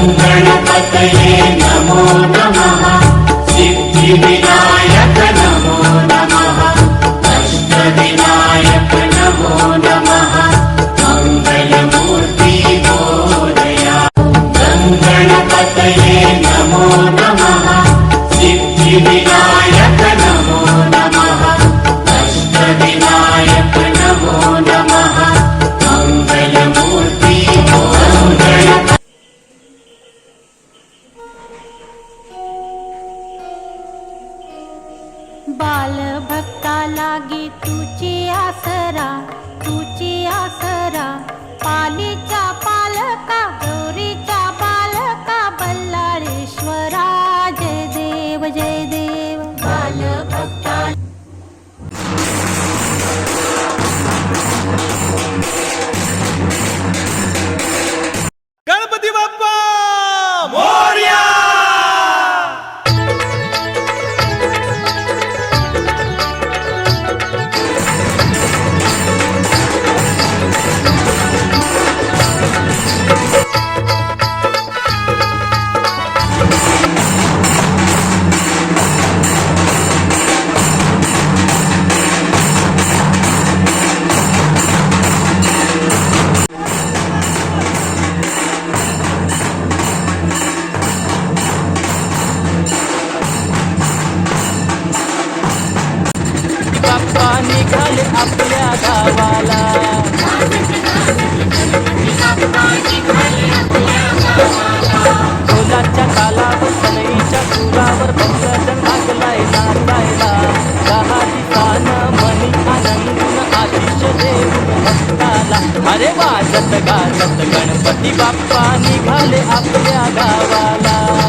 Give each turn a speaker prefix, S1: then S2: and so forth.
S1: गणपतये नमो नमः। सिद्धिविनायक नमो नमः। अष्टविनायक नमो नमः। मङ्गलमूर्ति मोदया गणपतये नमो नमः। सिद्धिविनायक
S2: बालभक्ता लागे तुझे आसरा.
S3: झाले आपल्या गावाला. फुलाच्या तालावर सनईच्या सुरावर भक्तजन लागलाय नाचायला दहा दिसानं मनी आनंदून आशिष देऊन भक्ताला. अरे वाजत गाजत गणपती बाप्पा निघाले आपल्या गावाला.